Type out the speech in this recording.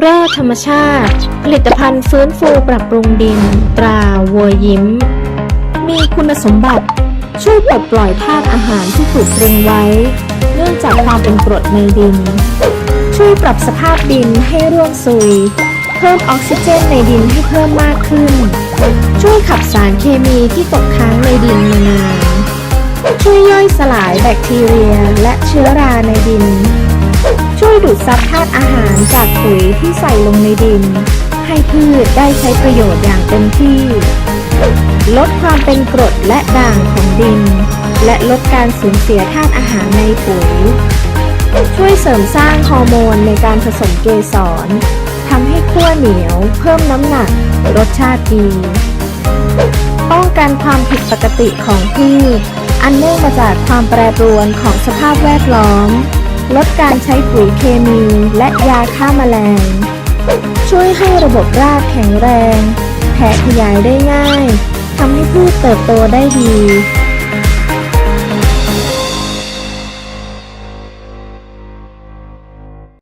แร่ธรรมชาติ ผลิตภัณฑ์ฟื้นฟูปรับปรุงดิน ตราวัวยิ้ม มีคุณสมบัติ ช่วยปลดปล่อยธาตุอาหารที่ถูกตรึงไว้ เนื่องจากความเป็นกรดในดิน ช่วยปรับสภาพดินให้ร่วนซุย เพิ่มออกซิเจนในดินให้เพิ่มมากขึ้น ช่วยขับสารเคมีที่ตกค้างในดินมานานช่วยย่อยสลายแบคทีเรียและเชื้อราในดิน ช่วยดูดซับธาตุอาหารจากปุ๋ยที่ใส่ลงในดิน ให้พืชได้ใช้ประโยชน์อย่างเต็มที่ ลดความเป็นกรดและด่างของดิน และลดการสูญเสียธาตุอาหารในปุ๋ย ช่วยเสริมสร้างฮอร์โมนในการผสมเกสรทำให้ขั้วเหนียว เพิ่มน้ำหนัก รสชาติดี ป้องกันความผิดปกติของพืช อันเนื่องมาจากความแปรปรวนของสภาพแวดล้อม ลดการใช้ปุ๋ยเคมีและยาฆ่าแมลง ช่วยให้ระบบรากแข็งแรง แผ่ขยายได้ง่ายทำให้พืชเติบโตได้ดี